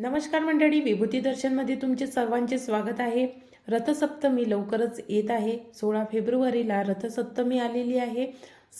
नमस्कार मंडळी विभूती दर्शनमध्ये तुमचे सर्वांचे स्वागत आहे. रथसप्तमी लवकरच येत आहे. सोळा फेब्रुवारीला रथसप्तमी आलेली आहे.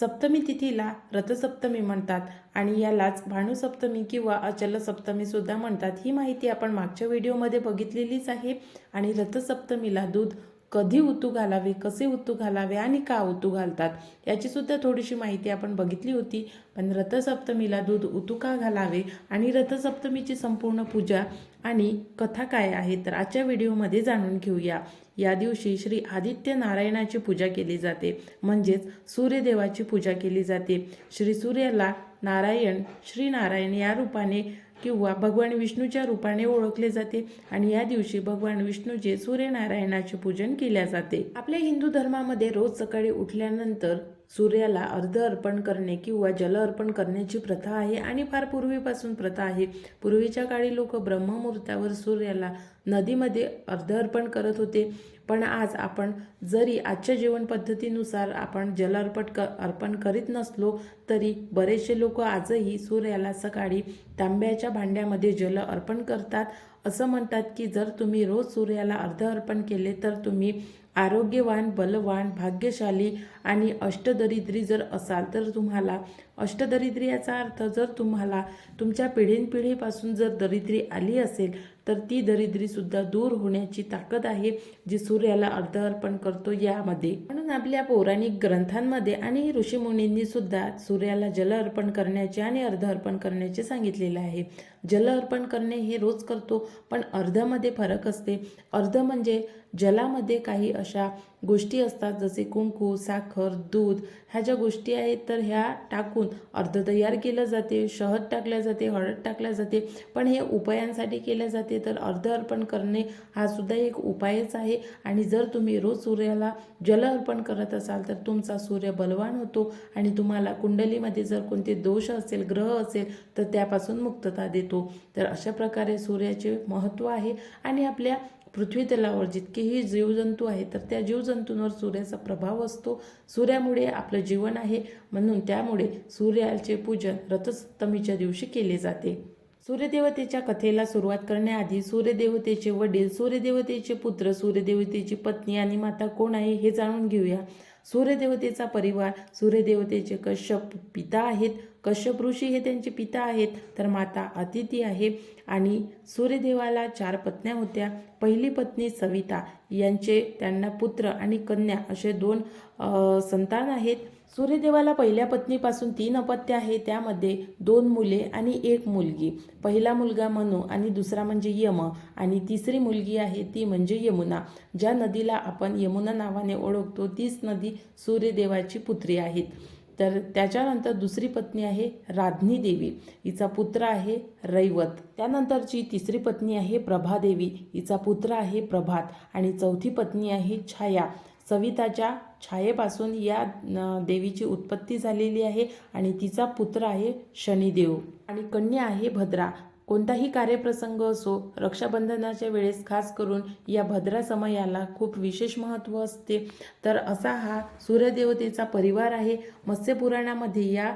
सप्तमी तिथीला रथसप्तमी म्हणतात आणि यालाच भानुसप्तमी किंवा अचल सप्तमीसुद्धा म्हणतात. ही माहिती आपण मागच्या व्हिडिओमध्ये बघितलेलीच आहे आणि रथसप्तमीला दूध कधी उतू घालावे कसे उतू घालावे आणि का उतू घालतात याची सुद्धा थोडीशी माहिती आपण बघितली होती. पण रथसप्तमीला दूध उतू का घालावे आणि रथसप्तमीची संपूर्ण पूजा आणि कथा काय आहे तर आजच्या व्हिडिओमध्ये जाणून घेऊया. या दिवशी श्री आदित्य नारायणाची पूजा केली जाते म्हणजेच सूर्यदेवाची पूजा केली जाते. श्री सूर्याला नारायण श्री नारायण या रूपाने किंवा भगवान विष्णूच्या रूपाने ओळखले जाते आणि या दिवशी भगवान विष्णूचे सूर्यनारायणाचे पूजन केले जाते. आपल्या हिंदू धर्मामध्ये रोज सकाळी उठल्यानंतर सूर्याला अर्ध अर्पण करणे किंवा जल अर्पण करण्याची प्रथा आहे आणि फार पूर्वीपासून प्रथा आहे. पूर्वीच्या काळी लोक ब्रह्ममुहूर्तावर सूर्याला नदीमध्ये अर्ध अर्पण करत होते. पण आज आपण जरी आजच्या जीवन पद्धतीनुसार आपण जल अर्पण क अर्पण करीत नसलो तरी बरेचसे लोक आजही सूर्याला सकाळी तांब्याच्या भांड्यामध्ये जल अर्पण करतात. असं म्हणतात की जर तुम्ही रोज सूर्याला अर्ध अर्पण केले तर तुम्ही आरोग्यवान बलवान भाग्यशाली आणि अष्टदरिद्री जर असाल तर तुम्हाला अष्टदरिद्री याचा अर्थ जर तुम्हाला तुमच्या पिढीनपिढीपासून जर दरिद्री आली असेल तर ती दरिद्रीसुद्धा दूर होण्याची ताकद आहे जी सूर्याला अर्ध अर्पण करतो यामध्ये. म्हणून आपल्या पौराणिक ग्रंथांमध्ये आणि ऋषीमुनींनी सुद्धा सूर्याला जल अर्पण करण्याचे आणि अर्ध अर्पण करण्याचे सांगितलेले आहे. जल अर्पण करणे हे रोज करतो पण अर्धमध्ये फरक असते. अर्ध म्हणजे जलामध्ये काही अशा गोष्टी असतात जसे कुंकू साखर दूध ह्या ज्या गोष्टी आहेत तर ह्या टाकून अर्ध तयार केलं जाते शहद टाकल्या जाते हळद टाकल्या जाते. पण हे उपायांसाठी केले जाते तर अर्ध अर्पण करणे हा सुद्धा एक उपायच आहे. आणि जर तुम्ही रोज सूर्याला जल अर्पण करत असाल तर तुमचा सूर्य बलवान होतो. आणि तुम्हाला कुंडलीमध्ये जर कोणते दोष असेल ग्रह असेल तर त्यापासून मुक्तता देतो. तर अशा प्रकारे सूर्याचे महत्त्व आहे. आणि आपल्या पृथ्वीतलावर जितकेही जीवजंतू आहेत तर त्या जीवजंतूंवर सूर्याचा प्रभाव असतो. सूर्यामुळे आपलं जीवन आहे म्हणून त्यामुळे सूर्याचे पूजन रथसप्तमीच्या दिवशी केले जाते. सूर्यदेवतेच्या कथेला सुरुवात करण्याआधी सूर्यदेवतेचे वडील सूर्यदेवतेचे पुत्र सूर्यदेवतेची पत्नी आणि माता कोण आहे हे जाणून घेऊया. सूर्यदेवतेचा परिवार सूर्यदेवतेचे कश्यप पिता आहेत. कश्यप ऋषी हे त्यांचे पिता आहेत तर माता अतिथी आहे. आणि सूर्यदेवाला चार पत्न्या होत्या. पहिली पत्नी सविता यांचे त्यांना पुत्र आणि कन्या असे दोन संतान आहेत. सूर्यदेवाला पहिल्या पत्नीपासून तीन अपत्य आहे त्यामध्ये दोन मुले आणि एक मुलगी. पहिला मुलगा मनु आणि दुसरा म्हणजे यम आणि तिसरी मुलगी आहे ती म्हणजे यमुना. ज्या नदीला आपण यमुना नावाने ओळखतो तीच नदी सूर्यदेवाची पुत्री आहेत. तर त्याच्यानंतर दुसरी पत्नी आहे राधनी देवी. हिचा पुत्र आहे रैवत. त्यानंतरची तिसरी पत्नी आहे प्रभादेवी हिचा पुत्र आहे प्रभात. आणि चौथी पत्नी आहे छाया. सविताच्या छायेपासून या देवीची उत्पत्ती झालेली आहे आणि तिचा पुत्र आहे शनिदेव. आणि कन्या आहे भद्रा. कोणताही कार्यप्रसंग असो रक्षाबंधनाच्या वेळेस खास करून या भद्रा समयाला खूप विशेष महत्त्व असते. तर असा हा सूर्यदेवतेचा परिवार आहे. मत्स्यपुराणामध्ये या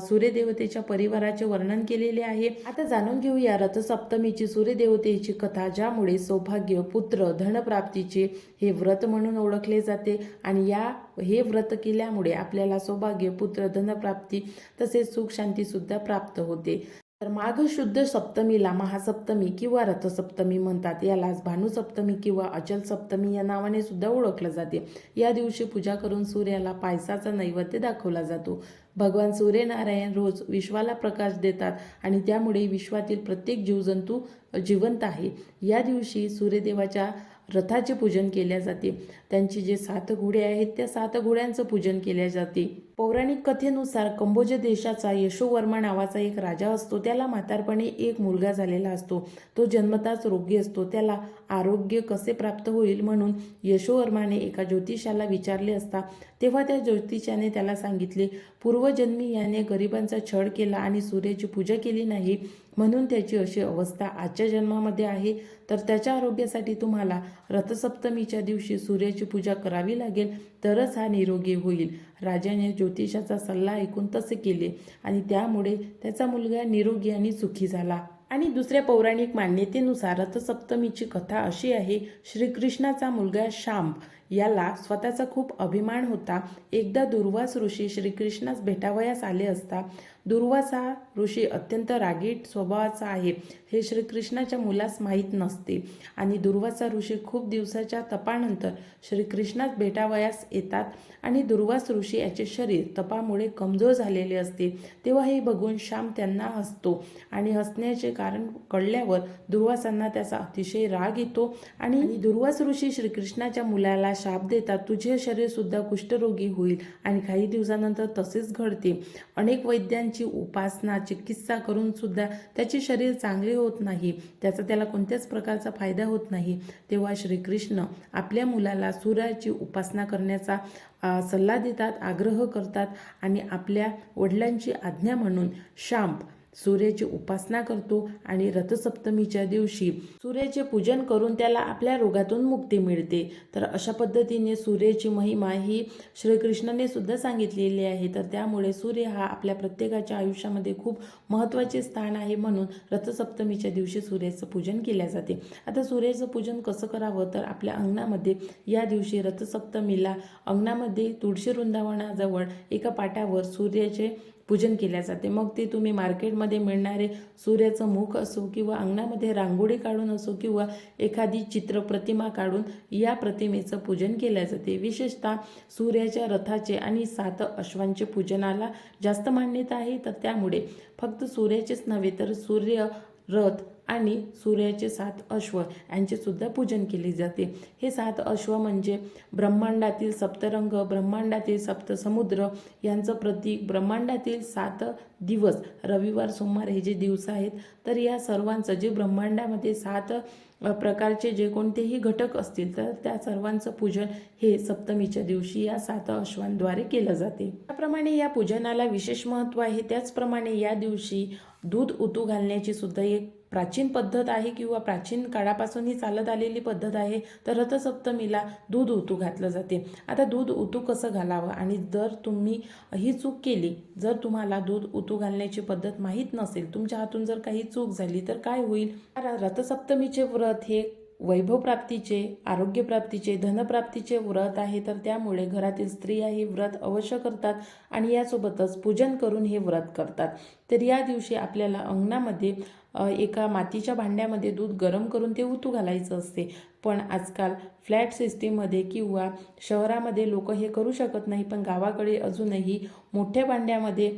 सूर्यदेवतेच्या परिवाराचे वर्णन केलेले आहे. आता जाणून घेऊया रथसप्तमीची सूर्यदेवतेची कथा ज्यामुळे सौभाग्य पुत्र धनप्राप्तीचे हे व्रत म्हणून ओळखले जाते. आणि या हे व्रत केल्यामुळे आपल्याला सौभाग्य पुत्र धनप्राप्ती तसेच सुख शांतीसुद्धा प्राप्त होते. तर माघ शुद्ध सप्तमीला महासप्तमी किंवा रथसप्तमी म्हणतात. यालाच भानुसप्तमी किंवा अचल सप्तमी या नावाने सुद्धा ओळखलं जाते. या दिवशी पूजा करून सूर्याला पायसाचा नैवेद्य दाखवला जातो. भगवान सूर्यनारायण रोज विश्वाला प्रकाश देतात आणि त्यामुळे विश्वातील प्रत्येक जीवजंतू जिवंत आहे. या दिवशी सूर्यदेवाच्या रथाचे पूजन केले जाते. त्यांचे जे सात घोडे आहेत त्या सात घोड्यांचं पूजन केले जाते. पौराणिक कथेनुसार कंबोज देशाचा यशोवर्मा नावाचा एक राजा असतो. त्याला म्हातारपणी एक मुलगा झालेला असतो. तो जन्मताच रोगी असतो. त्याला आरोग्य कसे प्राप्त होईल म्हणून यशोवर्माने एका ज्योतिषाला विचारले असता तेव्हा त्या ज्योतिषाने त्याला सांगितले पूर्वजन्मी याने गरिबांचा छळ केला आणि सूर्याची पूजा केली नाही. म्हणून त्याची अशी अवस्था आजच्या जन्मामध्ये आहे. तर त्याच्या आरोग्यासाठी तुम्हाला रथसप्तमीच्या दिवशी सूर्याची पूजा करावी लागेल. तरच हा निरोगी होईल. राजाने ज्योतिषाचा सल्ला ऐकून तसे केले आणि त्यामुळे त्याचा मुलगा निरोगी आणि सुखी झाला. आणि दुसऱ्या पौराणिक मान्यतेनुसार रथसप्तमीची कथा अशी आहे. श्रीकृष्णाचा मुलगा श्याम याला स्वतःचा खूप अभिमान होता. एकदा दुर्वास ऋषी श्रीकृष्णास भेटावयास आले असता दुर्वासा ऋषी अत्यंत रागीट स्वभावाचा आहे. हे श्रीकृष्णाच्या मुलास माहीत नसते. आणि दुर्वासा ऋषी खूप दिवसाच्या तपानंतर श्रीकृष्णास भेटावयास येतात आणि दुर्वास ऋषी याचे शरीर तपामुळे कमजोर झालेले असते. तेव्हा हे बघून श्याम त्यांना हसतो आणि हसण्याचे कारण कळल्यावर दुर्वासांना त्याचा अतिशय राग येतो आणि दुर्वास ऋषी श्रीकृष्णाच्या मुलाला शाप देतात. तुझे शरीरसुद्धा कुष्ठरोगी होईल आणि काही दिवसानंतर तसेच घडते. अनेक वैद्यांची उपासना चिकित्सा करूनसुद्धा त्याचे शरीर चांगले होत नाही. त्याचा त्याला कोणत्याच प्रकारचा फायदा होत नाही. तेव्हा श्रीकृष्ण आपल्या मुलाला सूर्याची उपासना करण्याचा सल्ला देतात आग्रह करतात आणि आपल्या वडिलांची आज्ञा म्हणून शांप सूर्याची उपासना करतो आणि रथसप्तमीच्या दिवशी सूर्याचे पूजन करून त्याला आपल्या रोगातून मुक्ती मिळते. तर अशा पद्धतीने सूर्याची महिमा ही श्रीकृष्णाने सुद्धा सांगितलेली आहे. तर त्यामुळे सूर्य हा आपल्या प्रत्येकाच्या आयुष्यामध्ये खूप महत्त्वाचे स्थान आहे म्हणून रथसप्तमीच्या दिवशी सूर्याचं पूजन केल्या जाते. आता सूर्याचं पूजन कसं करावं? तर आपल्या अंगणामध्ये या दिवशी रथसप्तमीला अंगणामध्ये तुळशी वृंदावनाजवळ एका पाटावर सूर्याचे पूजन केल्या जाते. मग ते तुम्ही मार्केटमध्ये मिळणारे सूर्याचं मुख असो किंवा अंगणामध्ये रांगोळी काढून असो किंवा एखादी चित्र प्रतिमा काढून या प्रतिमेचं पूजन केल्या जाते. विशेषतः सूर्याच्या रथाचे आणि सात अश्वांचे पूजनाला जास्त मान्यता आहे. तर त्यामुळे फक्त सूर्याचेच नव्हे तर सूर्य रथ आणि सूर्याचे सात अश्व यांचे सुद्धा पूजन केले जाते. हे सात अश्व म्हणजे ब्रह्मांडातील सप्तरंग ब्रह्मांडातील सप्तसमुद्र यांचं प्रतीक. ब्रह्मांडातील सात दिवस रविवार सोमवार हे जे दिवस आहेत तर या सर्वांचं जे ब्रह्मांडामध्ये सात प्रकारचे जे कोणतेही घटक असतील तर त्या सर्वांचं पूजन हे सप्तमीच्या दिवशी या सात अश्वांद्वारे केलं जाते. त्याप्रमाणे या पूजनाला विशेष महत्त्व आहे. त्याचप्रमाणे या दिवशी दूध उतू घालण्याची सुद्धा एक प्राचीन पद्धत आहे किंवा प्राचीन काळापासून ही चालत आलेली पद्धत आहे तर रथसप्तमीला दूध ओतू घातलं जाते. आता दूध ओतू कसं घालावं? आणि जर तुम्ही ही चूक केली जर तुम्हाला दूध उतू घालण्याची पद्धत माहीत नसेल तुमच्या हातून जर काही चूक झाली तर काय होईल? रथसप्तमीचे व्रत हे वैभवप्राप्तीचे आरोग्यप्राप्तीचे धनप्राप्तीचे व्रत आहे तर त्यामुळे घरातील स्त्रिया हे व्रत अवश्य करतात आणि यासोबतच पूजन करून हे व्रत करतात. तर या दिवशी आपल्याला अंगणामध्ये एका मातीच्या भांड्यामध्ये दूध गरम करून ते उतू घालायचं असते. पण आजकाल फ्लॅट सिस्टीममध्ये किंवा शहरामध्ये लोक हे करू शकत नाही. पण गावाकडे अजूनही मोठ्या भांड्यामध्ये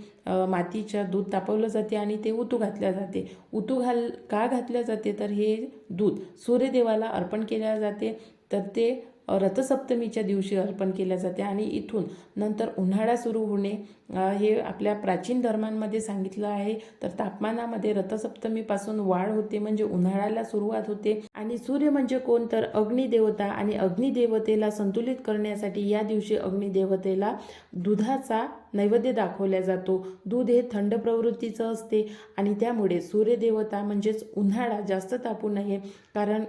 मातीच्या दूध तापवलं जाते आणि ते उतू घातल्या जाते. उतू घाल का घातल्या जाते? तर हे दूध सूर्यदेवाला अर्पण केल्या जाते. तर ते रथसप्तमीच्या दिवशी अर्पण केल्या जाते आणि इथून नंतर उन्हाळा सुरू होणे हे आपल्या प्राचीन धर्मांमध्ये सांगितलं आहे. तर तापमानामध्ये रथसप्तमीपासून वाढ होते म्हणजे उन्हाळ्याला सुरुवात होते. आणि सूर्य म्हणजे कोण? तर अग्निदेवता आणि अग्निदेवतेला संतुलित करण्यासाठी या दिवशी अग्निदेवतेला दुधाचा नैवेद्य दाखवला जातो. दूध हे थंड प्रवृत्तीचं असते. आणि त्यामुळे सूर्यदेवता म्हणजेच उन्हाळा जास्त तापू नये. कारण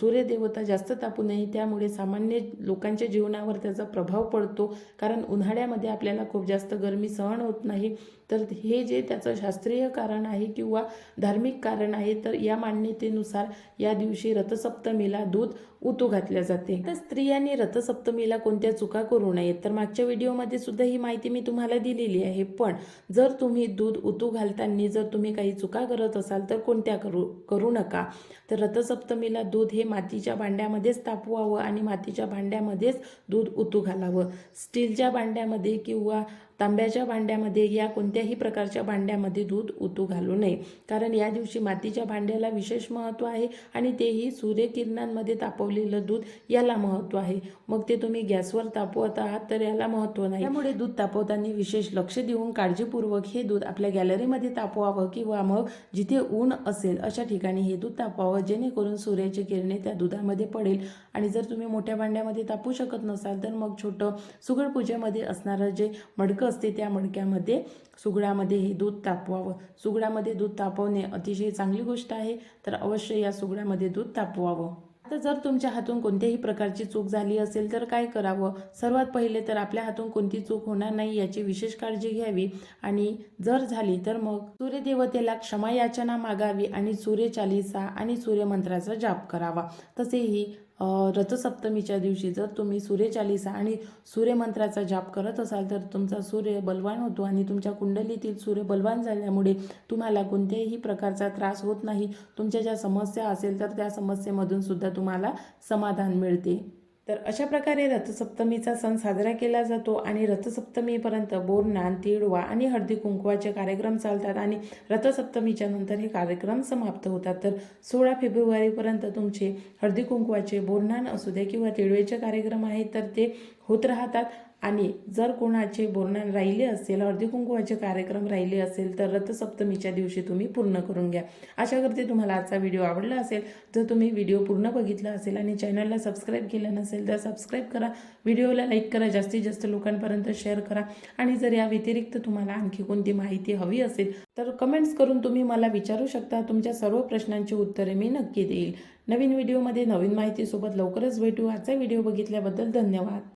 सूर्यदेवता जास्त तापू नये त्यामुळे सामान्य लोकांच्या जीवनावर त्याचा प्रभाव पडतो. कारण उन्हाळ्यामध्ये आपल्याला खूप जास्त गरमी सहन होत नाही तर हे जे त्याचं शास्त्रीय कारण आहे किंवा धार्मिक कारण आहे तर या मान्यतेनुसार या दिवशी रथसप्तमीला दूध उतू घातल्या जाते. तर स्त्रियांनी रथसप्तमीला कोणत्या चुका करू नयेत? तर मागच्या व्हिडिओमध्ये सुद्धा ही माहिती मी तुम्हाला दिलेली आहे. पण जर तुम्ही दूध उतू घालताना जर तुम्ही काही चुका करत असाल तर कोणत्या करू करू नका. तर रथसप्तमीला दूध हे मातीच्या भांड्यामध्येच तापवावं आणि मातीच्या भांड्यामध्येच दूध उतू घालावं. स्टीलच्या भांड्यामध्ये किंवा तांब्याच्या भांड्यामध्ये या कोणत्याही प्रकारच्या भांड्यामध्ये दूध उतू घालू नये. कारण या दिवशी मातीच्या भांड्याला विशेष महत्त्व आहे आणि तेही सूर्यकिरणांमध्ये तापवले तापलेलं दूध याला महत्त्व आहे. मग ते तुम्ही गॅसवर तापवत आहात तर याला महत्त्व नाही. त्यामुळे दूध तापवताना विशेष लक्ष देऊन काळजीपूर्वक हे दूध आपल्या गॅलरीमध्ये तापवावं किंवा मग जिथे ऊन असेल अशा ठिकाणी हे दूध तापवावं जेणेकरून सूर्याची किरणे त्या दुधामध्ये पडेल. आणि जर तुम्ही मोठ्या भांड्यामध्ये तापू शकत नसाल तर मग छोटं सुगड पूजेमध्ये असणारं जे मडकं असते त्या मडक्यामध्ये सुगडामध्ये हे दूध तापवावं. सुगडामध्ये दूध तापवणे अतिशय चांगली गोष्ट आहे. तर अवश्य या सुगडामध्ये दूध तापवावं. आता जर तुमच्या हातून कोणत्याही प्रकारची चूक झाली असेल तर काय करावं? सर्वात पहिले तर आपल्या हातून कोणती चूक होणार नाही याची विशेष काळजी घ्यावी. आणि जर झाली तर मग सूर्यदेवतेला क्षमा याचना मागावी आणि सूर्यचालिसा आणि सूर्यमंत्राचा जाप करावा. तसेही रथसप्तमीच्या दिवशी जर तुम्ही सूर्यचालिसा आणि सूर्यमंत्राचा जाप करत असाल तर तुमचा सूर्य बलवान होतो आणि तुमच्या कुंडलीतील सूर्य बलवान झाल्यामुळे तुम्हाला कोणत्याही प्रकारचा त्रास होत नाही. तुमच्या ज्या समस्या असेल तर त्या समस्येमधून सुद्धा तुम्हाला समाधान मिळते. तर अशा प्रकारे रथसप्तमीचा सण साजरा केला जातो आणि रथसप्तमीपर्यंत बोरनान तिळवा आणि हळदी कुंकवाचे कार्यक्रम चालतात आणि रथसप्तमीच्या नंतर हे कार्यक्रम समाप्त होतात. तर सोळा फेब्रुवारीपर्यंत तुमचे हळदी कुंकवाचे बोरनान असू दे किंवा तिळवेचे कार्यक्रम आहेत तर ते होत राहतात. आणि जर कोणाचे बोलणं राहिले असेल हळदी कार्यक्रम राहिले असेल तर रथसप्तमीच्या दिवशी तुम्ही पूर्ण करून घ्या. आशा करते तुम्हाला आजचा व्हिडिओ आवडला असेल. जर तुम्ही व्हिडिओ पूर्ण बघितला असेल आणि चॅनलला सबस्क्राईब केलं नसेल तर सबस्क्राईब करा. व्हिडिओला लाईक करा जास्तीत जास्त लोकांपर्यंत शेअर करा. आणि जर या व्यतिरिक्त तुम्हाला आणखी कोणती माहिती हवी असेल तर कमेंट्स करून तुम्ही मला विचारू शकता. तुमच्या सर्व प्रश्नांची उत्तरे मी नक्की देईल. नवीन व्हिडिओमध्ये नवीन माहितीसोबत लवकरच भेटू. आजचा व्हिडिओ बघितल्याबद्दल धन्यवाद.